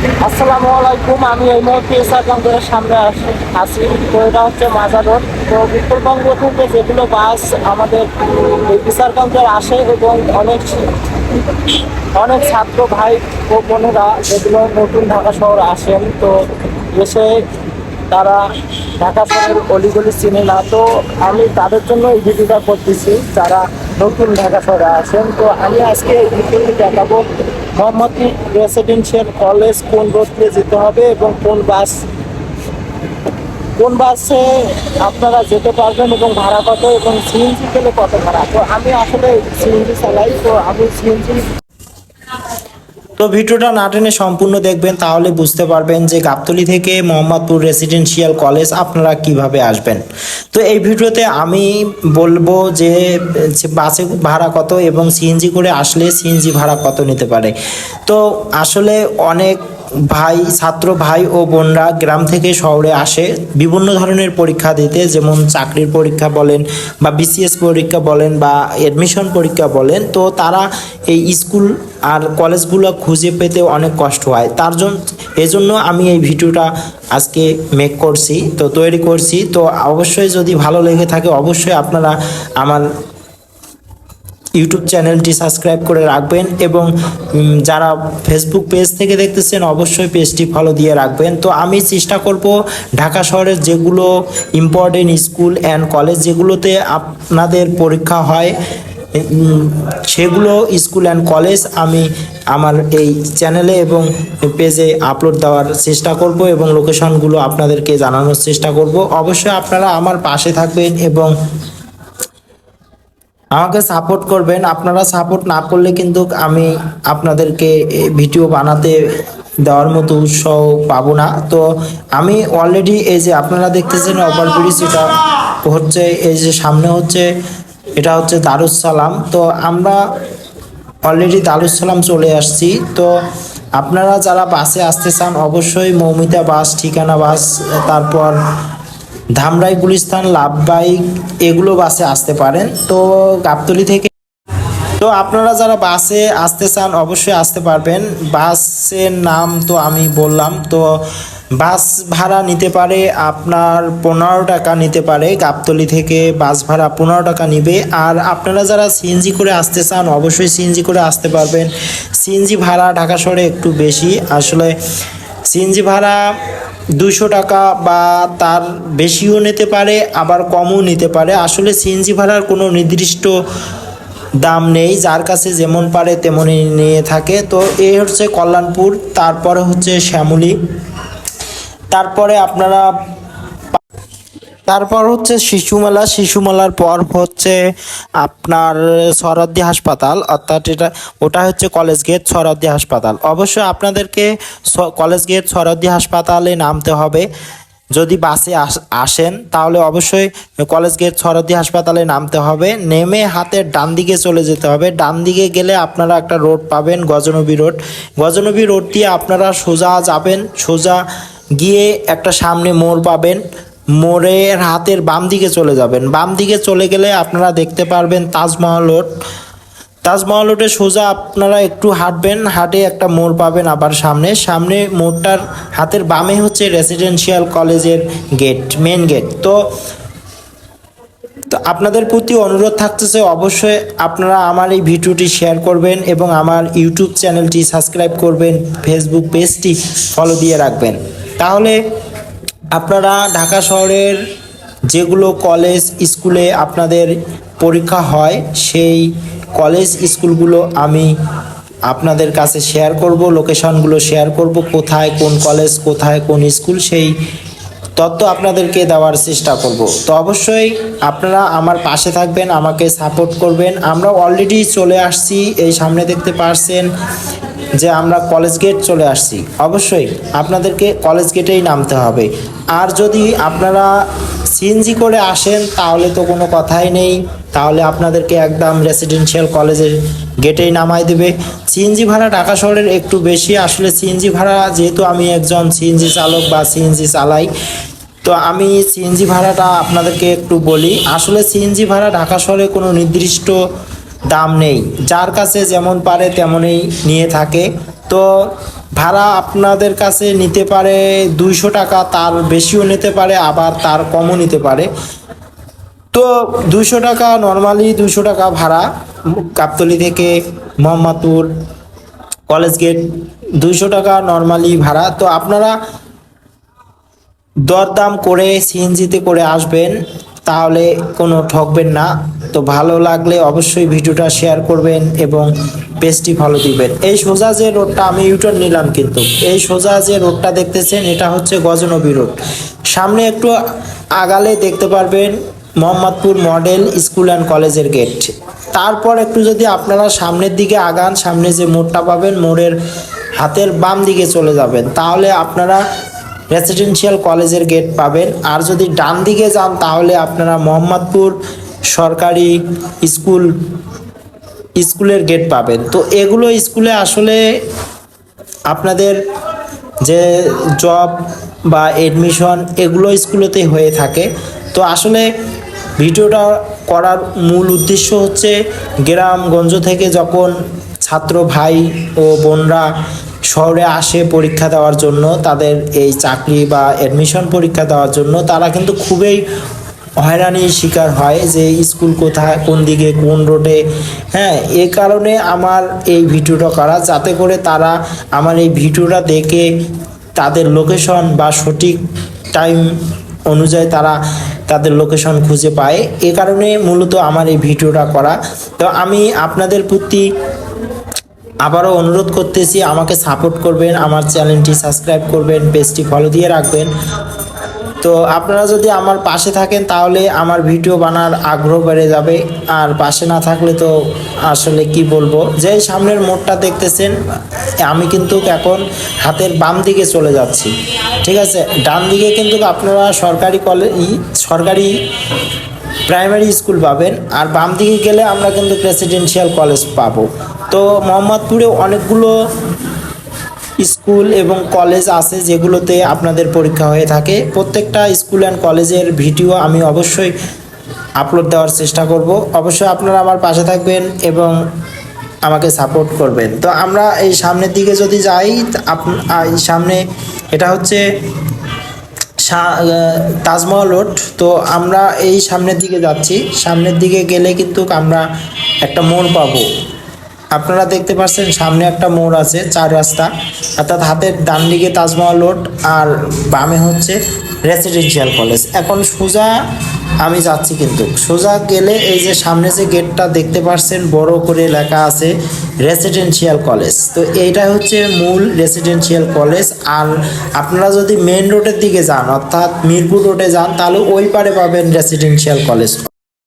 আসসালামু আলাইকুম, আমি এই মুহূর্তে ইসারগঞ্জের সামনে আসি আছি। তো এটা হচ্ছে মাজার রোড তো উত্তরবঙ্গ থেকে যেগুলো বাস আমাদের এই ইসারগঞ্জের আসে এবং অনেক অনেক ছাত্র ভাই ও বোনেরা যেগুলো নতুন ঢাকা শহর আসেন, তো এসে তারা ঢাকা শহরের অলিগলি চিনে না। তো আমি তাদের জন্য এই ভিডিওটা করতেছি, যারা নতুন ঢাকা শহরে আসেন। তো আমি আজকে এই ভিডিওটি দেখাবো মোহাম্মদপুর রেসিডেন্সিয়াল কলেজ কোন রোড দিয়ে যেতে হবে এবং কোন বাস, কোন বাসে আপনারা যেতে পারবেন এবং ভাড়া কত এবং সিএনজি গেলে কত ভাড়া? তো আমি আসলে সিএনজি চালাই, তো আমি সিএনজি তো ভিডিওটা না টেনে সম্পূর্ণ দেখবেন, তাহলে বুঝতে পারবেন যে গাবতলি থেকে মোহাম্মদপুর রেসিডেন্সিয়াল কলেজ আপনারা কীভাবে আসবেন। তো এই ভিডিওতে আমি বলব যে বাসে ভাড়া কত এবং সিএনজি করে আসলে সিএনজি ভাড়া কত নিতে পারে। তো আসলে অনেক ভাই, ছাত্র ভাই ও বোনরা গ্রাম থেকে শহরে আসে। বিভিন্ন ধরনের পরীক্ষা দিতে, যেমন চাকরির পরীক্ষা বলেন বা বিসিএস পরীক্ষা বলেন বা এডমিশন পরীক্ষা বলেন। তো তারা এই স্কুল আর কলেজগুলো খুঁজে পেতে অনেক কষ্ট হয়। তার জন্য এজন্য আমি এই ভিডিওটা আজকে মেক করছি, তো তৈরি করছি। তো অবশ্যই যদি ভালো লেগে থাকে, অবশ্যই আপনারা আমার ইউটিউব চ্যানেলটি সাবস্ক্রাইব করে রাখবেন এবং যারা ফেসবুক পেজ থেকে দেখতেছেন, অবশ্যই পেজটি ফলো দিয়ে রাখবেন। তো আমি চেষ্টা করব ঢাকা শহরের যেগুলো ইম্পর্টেন্ট স্কুল অ্যান্ড কলেজ যেগুলোতে আপনাদের পরীক্ষা হয় সেগুলো স্কুল অ্যান্ড কলেজ আমি আমার এই চ্যানেলে এবং পেজে আপলোড দেওয়ার চেষ্টা করব এবং লোকেশনগুলো আপনাদেরকে জানানোর চেষ্টা করব। অবশ্যই আপনারা আমার পাশে থাকবেন এবং আমাকে সাপোর্ট করবেন। আপনারা সাপোর্ট না করলে কিন্তু আমি আপনাদেরকে ভিডিও বানাতে দেওয়ার মতো উৎসাহ পাবো না। তো আমি অলরেডি এই যে আপনারা দেখতেছেন ওভারব্রিজ এটা হচ্ছে এই যে সামনে হচ্ছে, এটা হচ্ছে দারুসালাম তো আমরা অলরেডি দারুসালাম চলে আসছি। তো আপনারা যারা বাসে আসতে চান, অবশ্যই মৌমিতা বাস ঠিকানা বাস তারপর ধামরাই গুলিস্তান লাভবাইক এগুলো বাসে আসতে পারেন। তো গাবতলি থেকে তো আপনারা যারা বাসে আসতে চান, অবশ্যই আসতে পারবেন। বাসের নাম তো আমি বললাম। তো বাস ভাড়া নিতে পারে, আপনার পনেরো টাকা নিতে পারে। গাবতলি থেকে বাস ভাড়া পনেরো টাকা নিবে। আর আপনারা যারা সিএনজি করে আসতে চান, অবশ্যই সিএনজি করে আসতে পারবেন। সিএনজি ভাড়া ঢাকা শহরে একটু বেশি। আসলে সিএনজি ভাড়া দুশো টাকা বা তার বেশিও নিতে পারে, আবার কমও নিতে পারে। আসলে সিএনজি ভাড়ার কোনো নির্দিষ্ট দাম নেই, যার কাছে যেমন পারে তেমনই নিয়ে থাকে। তো এই হচ্ছে কল্যাণপুর, তারপরে হচ্ছে শ্যামলী। তারপরে আপনারা তারপর হচ্ছে শিশু মেলা শিশু মেলার পর হচ্ছে আপনার সরাদ্দি হাসপাতাল, অর্থাৎ এটা, ওটা হচ্ছে কলেজ গেট সরাদ্দি হাসপাতাল। অবশ্যই আপনাদেরকে কলেজ গেট সরাদ্দি হাসপাতালে নামতে হবে। যদি বাসে আসেন, তাহলে অবশ্যই কলেজ গেট সরদি হাসপাতালে নামতে হবে। নেমে হাতের ডান দিকে চলে যেতে হবে। ডান দিকে গেলে আপনারা একটা রোড পাবেন, গজনবী রোড। গজনবী রোড দিয়ে আপনারা সোজা যাবেন। সোজা গিয়ে একটা সামনে মোড় পাবেন। মোড়ের হাতের বাম দিকে চলে যাবেন। বাম দিকে চলে গেলে আপনারা দেখতে পারবেন তাজমহল রোড। তাজমহল রোডে সোজা আপনারা একটু হাঁটবেন, হাঁটে একটা মোড় পাবেন আবার সামনে। সামনে মোড়টার হাতের বামে হচ্ছে রেসিডেন্সিয়াল কলেজের গেট মেন গেট তো তো আপনাদের প্রতি অনুরোধ থাকতেছে অবশ্যই আপনারা আমার এই ভিডিওটি শেয়ার করবেন এবং আমার ইউটিউব চ্যানেলটি সাবস্ক্রাইব করবেন ফেসবুক পেজটি ফলো দিয়ে রাখবেন। তাহলে আপনারা ঢাকা শহরের যেগুলো কলেজ স্কুলে আপনাদের পরীক্ষা হয়, সেই কলেজ স্কুলগুলো আমি আপনাদের কাছে শেয়ার করব লোকেশনগুলো শেয়ার করব, কোথায় কোন কলেজ, কোথায় কোন স্কুল, সেই তথ্য আপনাদেরকে দেওয়ার চেষ্টা করব। তো অবশ্যই আপনারা আমার পাশে থাকবেন, আমাকে সাপোর্ট করবেন। আমরা অলরেডি চলে আসছি, এই সামনে দেখতে পারছেন যে আমরা কলেজ গেট চলে আসছি। অবশ্যই আপনাদেরকে কলেজ গেটেই নামতে হবে। আর যদি আপনারা সিএনজি করে আসেন, তাহলে তো কোনো কথাই নেই। তাহলে আপনাদেরকে একদম রেসিডেন্সিয়াল কলেজের গেটেই নামাই দেবে। সিএনজি ভাড়া ঢাকা শহরের একটু বেশি। আসলে সিএনজি ভাড়া, যেহেতু আমি একজন সিএনজি চালক বা সিএনজি চালাই, তো আমি সিএনজি ভাড়াটা আপনাদেরকে একটু বলি। আসলে সিএনজি ভাড়া ঢাকা শহরে কোনো নির্দিষ্ট দাম নেই। যার কাছে যেমন পারে তেমনই নিয়ে থাকে। তো ভাড়া আপনাদের কাছে নিতে পারে দুইশো টাকা, তার বেশিও নিতে পারে, আবার তার কমও নিতে পারে। তো দুশো টাকা নর্মালি দুশো টাকা ভাড়া। গাবতলি থেকে মোহাম্মদপুর, কলেজ গেট দুশো টাকা নর্মালি ভাড়া। তো আপনারা দরদাম করে, সিএনজিতে করে আসবেন। তাহলে কোনো ঠকবেন না। তো ভালো লাগলে অবশ্যই ভিডিওটা শেয়ার করবেন এবং পেজটি ফলো দিবেন। এই সোজা যে রোডটা আমি ইউটার্ন নিলাম কিন্তু, এই সোজা যে রোডটা দেখতেছেন, এটা হচ্ছে গজনবী রোড। সামনে একটু আগালে দেখতে পারবেন মোহাম্মদপুর মডেল স্কুল অ্যান্ড কলেজের গেট। তারপর একটু যদি আপনারা সামনের দিকে আগান, সামনে যে মোড়টা পাবেন, মোড়ের হাতের বাম দিকে চলে যাবেন, তাহলে আপনারা রেসিডেন্সিয়াল কলেজের গেট পাবেন। আর যদি ডান দিকে যান, তাহলে আপনারা মোহাম্মদপুর সরকারি স্কুল, স্কুলের গেট পাবেন। তো এগুলো স্কুলে আসলে আপনাদের যে জব বা এডমিশন এগুলো স্কুলেতেই হয়ে থাকে। তো আসলে ভিডিওটা করার মূল উদ্দেশ্য হচ্ছে, গ্রামগঞ্জ থেকে যখন ছাত্র ভাই ও বোনরা শহরে আসে পরীক্ষা দেওয়ার জন্য, তাদের এই চাকরি বা অ্যাডমিশন পরীক্ষা দেওয়ার জন্য, তারা কিন্তু খুবই হয়রানির শিকার হয় যে স্কুল কোথায়, কোন দিকে, কোন রোডে হ্যাঁ এ কারণে আমার এই ভিডিওটা করা, যাতে করে তারা আমার এই ভিডিওটা দেখে তাদের লোকেশন বা সঠিক টাইম অনুযায়ী তারা তাদের লোকেশন খুঁজে পায়। এ কারণে মূলত আমার এই ভিডিওটা করা। তো আমি আপনাদের প্রতি আবারও অনুরোধ করতেছি, আমাকে সাপোর্ট করবেন, আমার চ্যানেলটি সাবস্ক্রাইব করবেন পেজটি ফলো দিয়ে রাখবেন। তো আপনারা যদি আমার পাশে থাকেন, তাহলে আমার ভিডিও বানার আগ্রহ বেড়ে যাবে। আর পাশে না থাকলে তো আসলে কি বলব? যে সামনের মোড়টা দেখতেছেন, আমি কিন্তু এখন হাতের বাম দিকে চলে যাচ্ছি। ঠিক আছে? ডান দিকে কিন্তু আপনারা সরকারি কলেজ সরকারি প্রাইমারি স্কুল পাবেন। আর বাম দিকে গেলে আমরা কিন্তু প্রেসিডেন্সিয়াল কলেজ পাবো। তো মোহাম্মদপুরে অনেকগুলো স্কুল এবং কলেজ আছে যেগুলোতে আপনাদের পরীক্ষা হয়ে থাকে। প্রত্যেকটা স্কুল অ্যান্ড কলেজের ভিডিও আমি অবশ্যই আপলোড দেওয়ার চেষ্টা করব। অবশ্যই আপনারা আমার পাশে থাকবেন এবং আমাকে সাপোর্ট করবেন। তো আমরা এই সামনের দিকে যদি যাই এই সামনে এটা হচ্ছে তাজমহল রোড। তো আমরা এই সামনের দিকে যাচ্ছি। সামনের দিকে গেলে কিন্তু আমরা একটা মোড় পাবো। আপনারা দেখতে পাচ্ছেন সামনে একটা মোড় আছে চার রাস্তা, অর্থাৎ হাতের ডান দিকে তাজমহল রোড আর বামে হচ্ছে রেসিডেন্সিয়াল কলেজ এখন সোজা আমি যাচ্ছি কিন্তু। সোজা গেলে এই যে সামনে যে গেটটা দেখতে পাচ্ছেন, বড় করে লেখা আছে রেসিডেন্সিয়াল কলেজ তো এইটা হচ্ছে মূল রেসিডেন্সিয়াল কলেজ আর আপনারা যদি মেন রোডের দিকে যান, অর্থাৎ মিরপুর রোডে যান, তাহলে ওই পারে পাবেন রেসিডেন্সিয়াল কলেজ